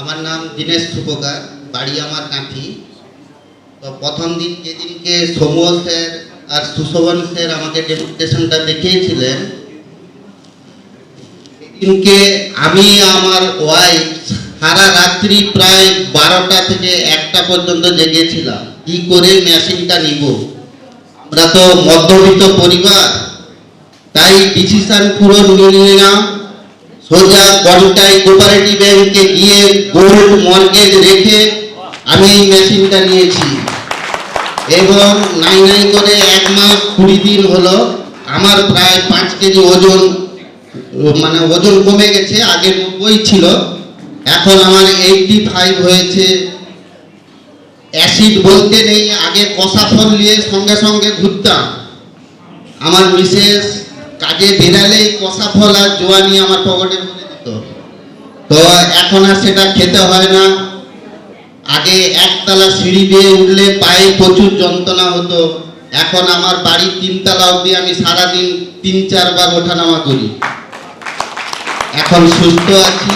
আমার নাম দীনেশ সুপকার, বাড়ি আমার কাঁথি। তো প্রথম দিন যেদিনকে সমুহ স্যার আর সুশোভন স্যার আমাকে ডেপুটেশনটা দেখিয়েছিলেন, সেদিনকে আমি আমার ওয়াইফ সারা রাত্রি প্রায় বারোটা থেকে একটা পর্যন্ত জেগেছিলাম। কি করে মেশিনটা নিব? আমরা তো মধ্যবিত্ত পরিবার, তাই ডিসিশন পুরো নিয়ে নিলাম। সোজা কন্টাই কোপারেটিভ ব্যাংকে গিয়ে গোল্ড মর্গেজ রেখে আমি এই মেশিনটা নিয়েছি। এবং নাই নাই করে এক মাস কুড়ি দিন হলো, আমার প্রায় পাঁচ কেজি ওজন মানে ওজন কমে গেছে, আগে নব্বই ছিল। এখন আমার এইটটি ফাইভ হয়েছে। অ্যাসিড বলতে নেই, আগে কষা ফল নিয়ে সঙ্গে সঙ্গে ঘুরতাম। আমার মিসেস কাজে বেরালেই কষা ফল আর জোয়ানি আমার পকেটে ভরে দিত। তো এখন আর সেটা খেতে হয় না। আগে একতলা সিঁড়ি দিয়ে উঠলে পায়ে প্রচুর যন্ত্রণা হতো। এখন আমার বাড়ির তিনতলা অবধি আমি সারাদিন তিন চারবার ওঠানামা করি। এখন সুস্থ আছি।